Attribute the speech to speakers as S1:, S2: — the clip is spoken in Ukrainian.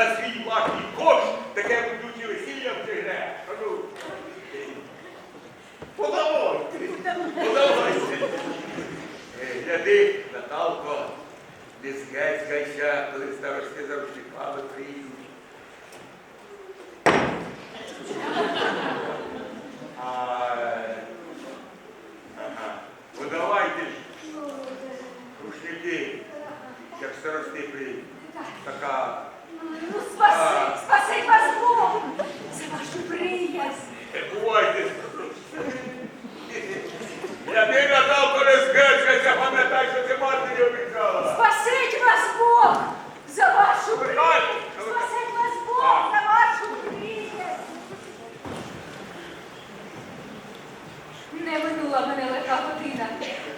S1: за свій власний кошт таке будуче весілля втягне. Кажу, подавайся, подавайте. Гляди, Наталко, не згецькайся, коли старости за рушниками приїдуть. Подавайте ж рушники, як старости приїдуть.
S2: never do, I'm never come clean.